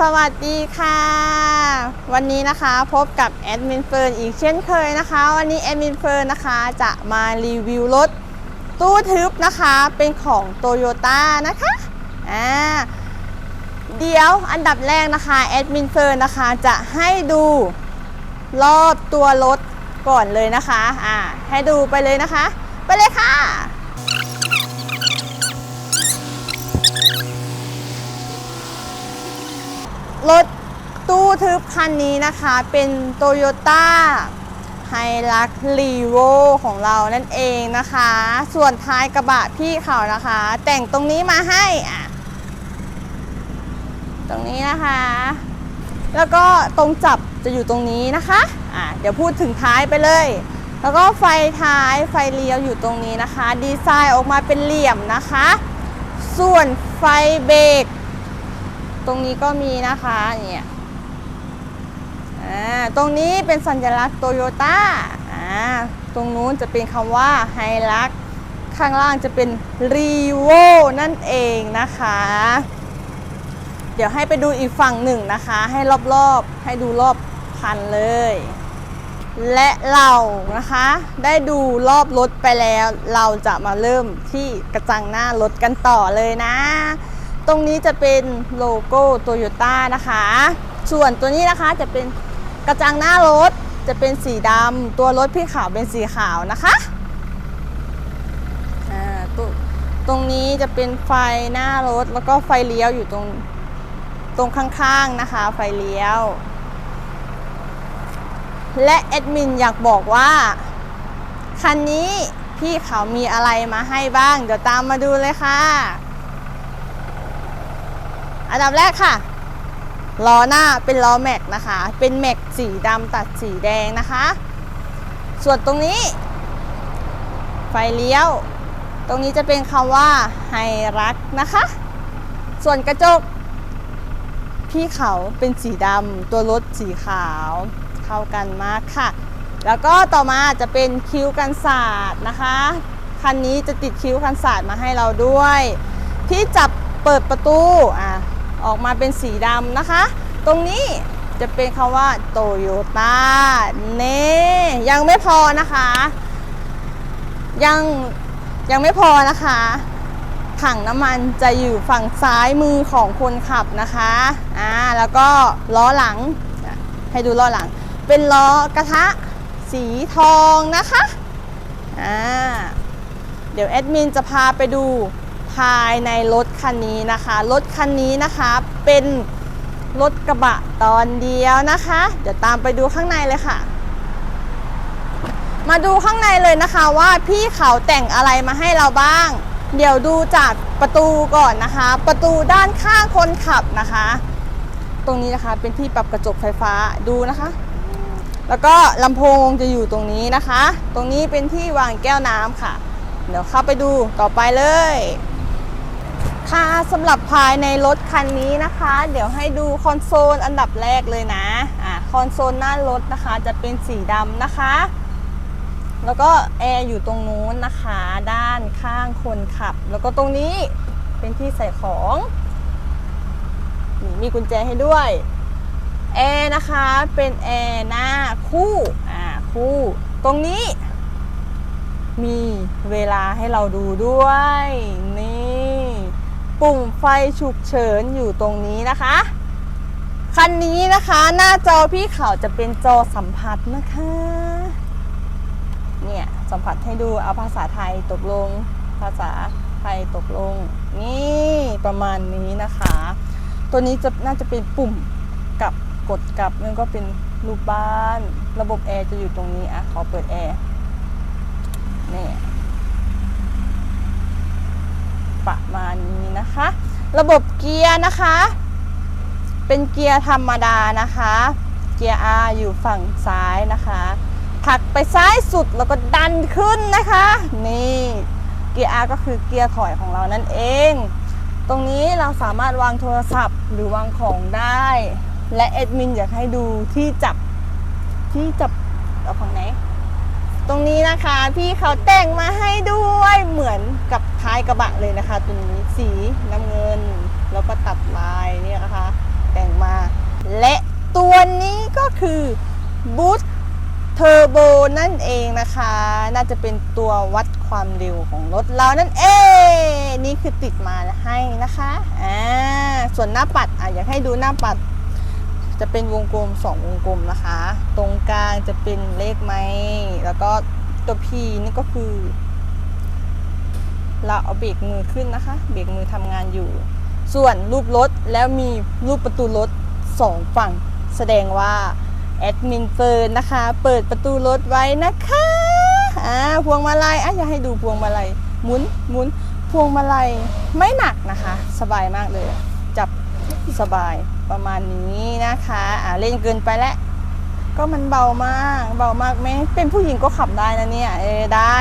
สวัสดีค่ะ วันนี้นะคะพบกับแอดมินเฟิร์นอีกเช่นเคยนะคะ วันนี้แอดมินเฟิร์นนะคะจะมารีวิวรถตู้ทึบนะคะเป็นของโตโยต้านะคะอ่าเดี๋ยวอันดับแรกนะคะแอดมินเฟิร์นนะคะจะให้ดูรอบตัวรถก่อนเลยนะคะอ่าให้ดูไปเลยนะคะ ไปเลยค่ะ รถตู้ทึบคันนี้นะคะเป็น t o y ยต้าไฮรักรีโวของเรานั่นเองนะคะ ส่วนท้ายกระบะพี่เขานะคะ แต่งตรงนี้มาให้อะตรงนี้นะคะ แล้วก็ตรงจับจะอยู่ตรงนี้นะคะอะเดี๋ยวพูดถึงท้ายไปเลย แล้วก็ไฟท้ายไฟเลี้ยวอยู่ตรงนี้นะคะ ดีไซน์ออกมาเป็นเหลี่ยมนะคะ ส่วนไฟเบรก รงนี้ก็มีนะคะเนี่ยตรงนี้เป็นสัญลักษณ์โตโยต้าอ่าตรงนู้นจะเป็นคำว่าไฮลักข้างล่างจะเป็นรีโวนั่นเองนะคะ เดี๋ยวให้ไปดูอีกฝั่งหนึ่งนะคะ ให้รอบๆ ให้ดูรอบคันเลย และเรานะคะ ได้ดูรอบรถไปแล้ว เราจะมาเริ่มที่กระจังหน้ารถกันต่อเลยนะ ตรงนี้จะเป็นโลโก้โตโยต้านะคะ ส่วนตัวนี้นะคะจะเป็นกระจังหน้ารถจะเป็นสีดำตัวรถพี่ขาวเป็นสีขาวนะคะตรงตรงนี้จะเป็นไฟหน้ารถแล้วก็ไฟเลี้ยวอยู่ตรงตรงข้างๆนะคะ ไฟเลี้ยว และแอดมินอยากบอกว่าคันนี้พี่เขามีอะไรมาให้บ้าง เดี๋ยวตามมาดูเลยค่ะ อันดับแรกค่ะล้อหน้าเป็นล้อแม็กนะคะ เป็นแม็กสีดำตัดสีแดงนะคะ ส่วนตรงนี้ ไฟเลี้ยว ตรงนี้จะเป็นคำว่าไฮรักนะคะ ส่วนกระจก พี่เขาเป็นสีดำตัวรถสีขาวเข้ากันมากค่ะ แล้วก็ต่อมาจะเป็นคิ้วกันศาสตร์นะคะ คันนี้จะติดคิ้วกันศาสตร์มาให้เราด้วย ที่จับเปิดประตูอะ ออกมาเป็นสีดำนะคะ ตรงนี้จะเป็นคำว่าโตโยต้าเน่ยังไม่พอนะคะ ยังยังไม่พอนะคะ ถังน้ำมันจะอยู่ฝั่งซ้ายมือของคนขับนะคะอ่าแล้วก็ล้อหลัง ให้ดูล้อหลัง เป็นล้อกระทะสีทองนะคะอ่าเดี๋ยวแอดมินจะพาไปดู ภายในรถคันนี้นะคะ รถคันนี้นะคะเป็นรถกระบะตอนเดียวนะคะ เดี๋ยวตามไปดูข้างในเลยค่ะ มาดูข้างในเลยนะคะว่าพี่เขาแต่งอะไรมาให้เราบ้าง เดี๋ยวดูจากประตูก่อนนะคะ ประตูด้านข้างคนขับนะคะ ตรงนี้นะคะเป็นที่ปรับกระจกไฟฟ้าดูนะคะ แล้วก็ลำโพงจะอยู่ตรงนี้นะคะ ตรงนี้เป็นที่วางแก้วน้ำค่ะ เดี๋ยวเข้าไปดูต่อไปเลย ค่ะสำหรับภายในรถคันนี้นะคะ เดี๋ยวให้ดูคอนโซลอันดับแรกเลยนะอ่าคอนโซลหน้ารถนะคะจะเป็นสีดำนะคะ แล้วก็แอร์อยู่ตรงนู้นนะคะ ด้านข้างคนขับ แล้วก็ตรงนี้เป็นที่ใส่ของนี่มีกุญแจให้ด้วยแอร์นะคะเป็นแอร์หน้าคู่อ่าคู่ตรงนี้ มีเวลาให้เราดูด้วยนี่ ปุ่มไฟฉุกเฉินอยู่ตรงนี้นะคะ คันนี้นะคะหน้าจอพี่เขาจะเป็นจอสัมผัสนะคะ เนี่ยสัมผัสให้ดูเอาภาษาไทยตกลง ภาษาไทยตกลง นี่ประมาณนี้นะคะ ตัวนี้จะน่าจะเป็นปุ่มกับกดกลับนั่นก็เป็นรูปบ้าน ระบบแอร์จะอยู่ตรงนี้อะขอเปิดแอร์นี่ประมาณ นะคะ ระบบเกียร์นะคะ เป็นเกียร์ธรรมดานะคะ เกียร์ R อยู่ฝั่งซ้ายนะคะผักไปซ้ายสุดแล้วก็ดันขึ้นนะคะ นี่เกียร์ R ก็คือเกียร์ถอยของเรานั่นเอง ตรงนี้เราสามารถวางโทรศัพท์หรือวางของได้ และแอดมินอยากให้ดูที่จับที่จับเอาฝั่งไหน ตรงนี้นะคะพี่เขาแต่งมาให้ด้วยเหมือนกับ ท้ายกระบะเลยนะคะ ตัวนี้สีน้ำเงิน แล้วก็ตัดลายเนี่ยนะคะ แต่งมา และตัวนี้ก็คือบูทเทอร์โบนั่นเองนะคะ น่าจะเป็นตัววัดความเร็วของรถเรานั่นเองนี่คือติดมาให้นะคะอ่าส่วนหน้าปัดอะอยากให้ดูหน้าปัด จะเป็นวงกลม 2 วงกลมนะคะ ตรงกลางจะเป็นเลขไม้แล้วก็ตัว P นี่ก็คือ เราเอาเบรกมือขึ้นนะคะ เบรกมือทำงานอยู่ ส่วนรูปรถแล้วมีรูปประตูรถสองฝั่ง แสดงว่าแอดมินเฟิร์นนะคะ เปิดประตูรถไว้นะคะอ่าพวงมาลัยอะอยากให้ดูพวงมาลัยหมุนหมุนพวงมาลัยไม่หนักนะคะ สบายมากเลย จับสบายประมาณนี้นะคะอ่าเล่นเกินไปแล้วก็มันเบามาก เบามากไหมเป็นผู้หญิงก็ขับได้นะเนี่ยเออได้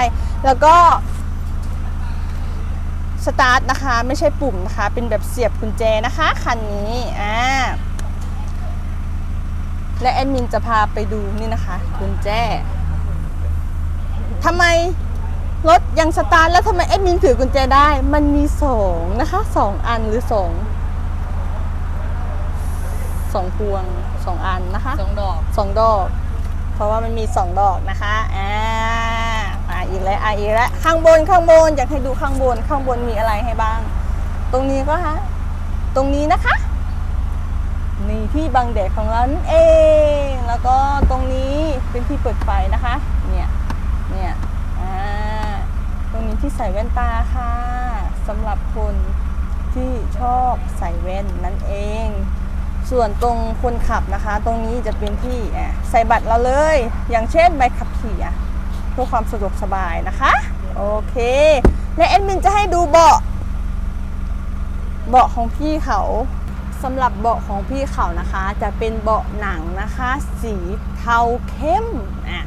แล้วก็ สตาร์ทนะคะ ไม่ใช่ปุ่มนะคะ เป็นแบบเสียบกุญแจนะคะ คันนี้อ่าและแอดมินจะพาไปดูนี่นะคะ กุญแจทำไมรถยังสตาร์ทแล้วทำไมแอดมินถือกุญแจได้ มันมีสองนะคะสองอันหรือสองสองพวงสองอันนะคะสองดอกสองดอก เพราะว่ามันมีสองดอกนะคะอ่าอ่าอีกแล้วข้างบนข้างบนอยากให้ดูข้างบนข้างบนมีอะไรให้บ้าง ตรงนี้ก็ฮะตรงนี้นะคะ นี่ที่บังแดดของเรานั่นเอง แล้วก็ตรงนี้เป็นที่เปิดไฟนะคะ เนี่ยเนี่ยอ่าตรงนี้ที่ใส่แว่นตาค่ะสำหรับคนที่ชอบใส่แว่นนั่นเอง ส่วนตรงคนขับนะคะ ตรงนี้จะเป็นที่ใส่บัตรเราเลย อย่างเช่นใบขับขี่อะ พื่อความสะดวกสบายนะคะ โอเค และแอดมินจะให้ดูเบาะ เบาะของพี่เขาสำหรับเบาะของพี่เขานะคะ จะเป็นเบาะหนังนะคะ สีเทาเข้มอะ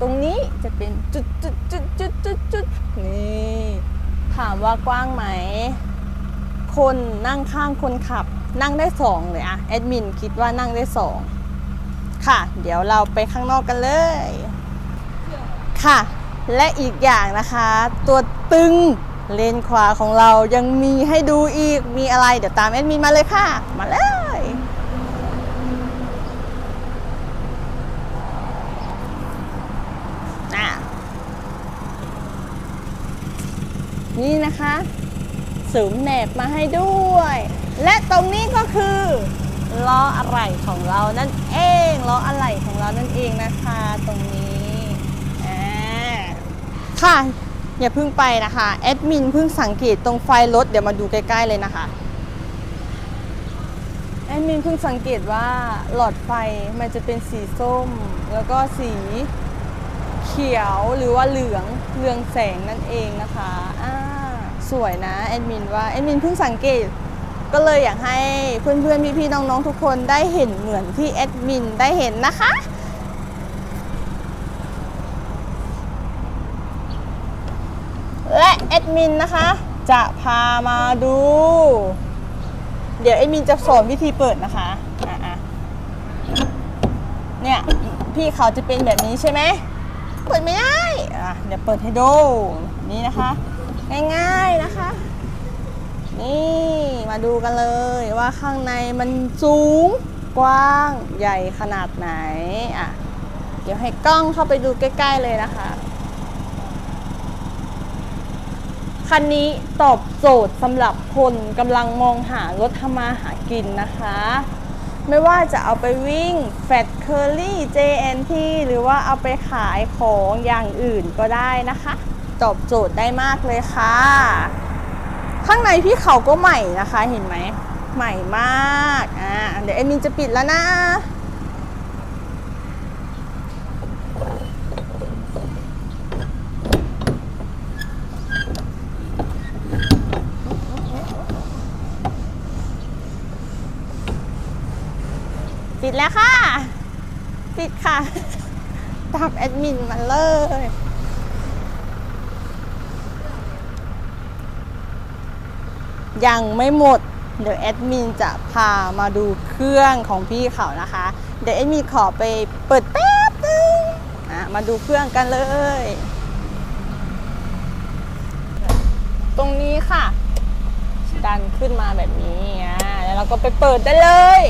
ตรงนี้จะเป็นจุดจุดจุดจุดจุดจุดนี่ถามว่ากว้างไหม คนนั่งข้างคนขับ นั่งได้สองเลยอะแอดมินคิดว่านั่งได้สองค่ะ เดี๋ยวเราไปข้างนอกกันเลย ค่ะ และอีกอย่างนะคะ ตัวตึงเลนขวาของเรายังมีให้ดูอีกมีอะไร เดี๋ยวตามแอดมินมาเลยค่ะ มาเลยนี่นะคะสูมแหนบมาให้ด้วย และตรงนี้ก็คือล้ออะไหล่ของเรานั่นเองล้ออะไหล่ของเรานั่นเองนะคะ ตรงนี้ ค่ะ อย่าเพิ่งไปนะคะแอดมินเพิ่งสังเกตตรงไฟรถเดี๋ยวมาดูใกล้ๆเลยนะคะแอดมินเพิ่งสังเกตว่าหลอดไฟมันจะเป็นสีส้ม แล้วก็สีเขียวหรือว่าเหลืองเรืองแสงนั่นเองนะคะอ่าสวยนะแอดมินว่าแอดมินเพิ่งสังเกต ก็เลยอยากให้เพื่อนๆพี่ๆน้องๆทุกคนได้เห็นเหมือนที่แอดมินได้เห็นนะคะ และแอดมินนะคะ จะพามาดู เดี๋ยวแอดมินจะสอนวิธีเปิดนะคะอะเนี่ยพี่เขาจะเป็นแบบนี้ใช่ไหมเปิดไม่ได้อะเดี๋ยวเปิดให้ดูนี่นะคะ ง่ายๆนะคะ นี่มาดูกันเลยว่าข้างในมันสูงกว้างใหญ่ขนาดไหนอะเดี๋ยวให้กล้องเข้าไปดูใกล้ ๆ เลยนะคะ คันนี้ตอบโจทย์สำหรับคนกำลังมองหารถทำมาหากินนะคะ ไม่ว่าจะเอาไปวิ่งแฟตเคอรี่ JNT หรือว่าเอาไปขายของอย่างอื่นก็ได้นะคะ ตอบโจทย์ได้มากเลยค่ะ ข้างในพี่เขาก็ใหม่นะคะเห็นไหม ใหม่มาก อ่า เดี๋ยวเอมินจะปิดแล้วนะ ดแล้วค่ะ ปิดค่ะ ตามแอดมินมาเลยยังไม่หมด เดี๋ยวแอดมินจะพามาดูเครื่องของพี่เขานะคะ เดี๋ยวแอดมินขอไปเปิดแป๊บนึงอะมาดูเครื่องกันเลย ตรงนี้ค่ะ ดันขึ้นมาแบบนี้อะแล้วเราก็ไปเปิดได้เลย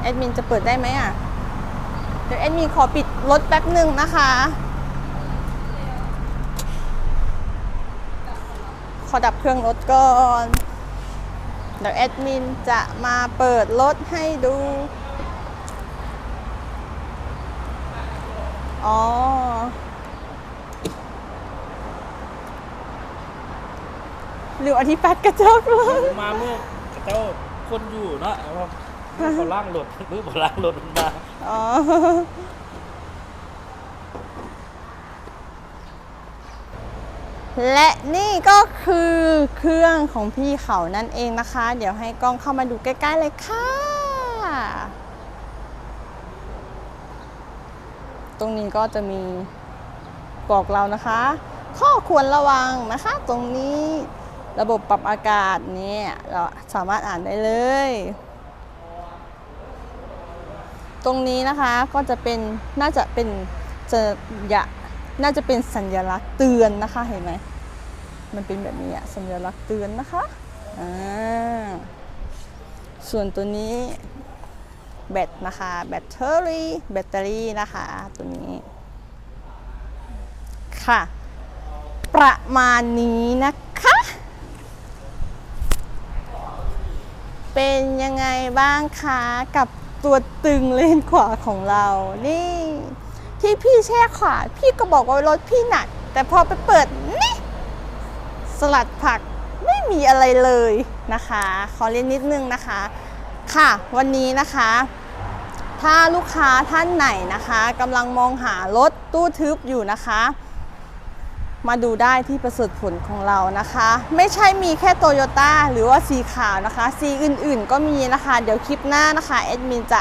แอดมินจะเปิดได้ไหมอะ เดี๋ยวแอดมินขอปิดรถแป๊บหนึ่งนะคะ ขอดับเครื่องรถก่อน เดี๋ยวแอดมินจะมาเปิดรถให้ดู อ๋อหรืออธิปัดกระจกเลยมาเมื่อเจ้าคนอยู่เนาะ เมื่อเขาล่างรถเมื่อเขาล่างรถมันมาอ๋อและนี่ก็คือเครื่องของพี่เขานั่นเองนะคะ เดี๋ยวให้กล้องเข้ามาดูใกล้ๆเลยค่ะ ตรงนี้ก็จะมีบอกเรานะคะ ข้อควรระวังนะคะ ตรงนี้ระบบปรับอากาศเนี่ยเราสามารถอ่านได้เลย ตรงนี้นะคะก็จะเป็นน่าจะเป็นจะยะน่าจะเป็นสัญลักษณ์เตือนนะคะเห็นไหมมันเป็นแบบนี้อะสัญลักษณ์เตือนนะคะอ่าส่วนตัวนี้แบตนะคะแบตเตอรี่แบตเตอรี่นะคะตัวนี้ค่ะ ประมาณนี้นะคะ เป็นยังไงบ้างคะกับ ตัวตึงเลนขวาของเรา นี่ ที่พี่แช่ขวาพี่ก็บอกว่ารถพี่หนัก แต่พอไปเปิดนี่ สลัดผักไม่มีอะไรเลยนะคะ ขอเล่นนิดนึงนะคะ ค่ะ วันนี้นะคะ ถ้าลูกค้าท่านไหนนะคะกำลังมองหารถตู้ทึบอยู่นะคะ มาดูได้ที่ประเสริฐผลของเรานะคะ ไม่ใช่มีแค่โตโยต้าหรือว่าสีขาวนะคะ สีอื่นๆก็มีนะคะ เดี๋ยวคลิปหน้านะคะแอดมินจะ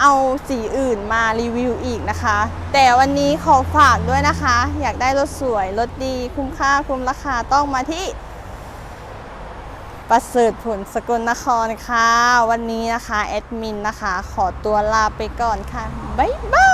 เอาสีอื่นมารีวิวอีกนะคะ แต่วันนี้ขอฝากด้วยนะคะ อยากได้รถสวย รถดีคุ้มค่าคุ้มราคาต้องมาที่ ประเสริฐผลสกลนครค่ะ วันนี้นะคะแอดมินนะคะ ขอตัวลาไปก่อนค่ะ บ๊ายบาย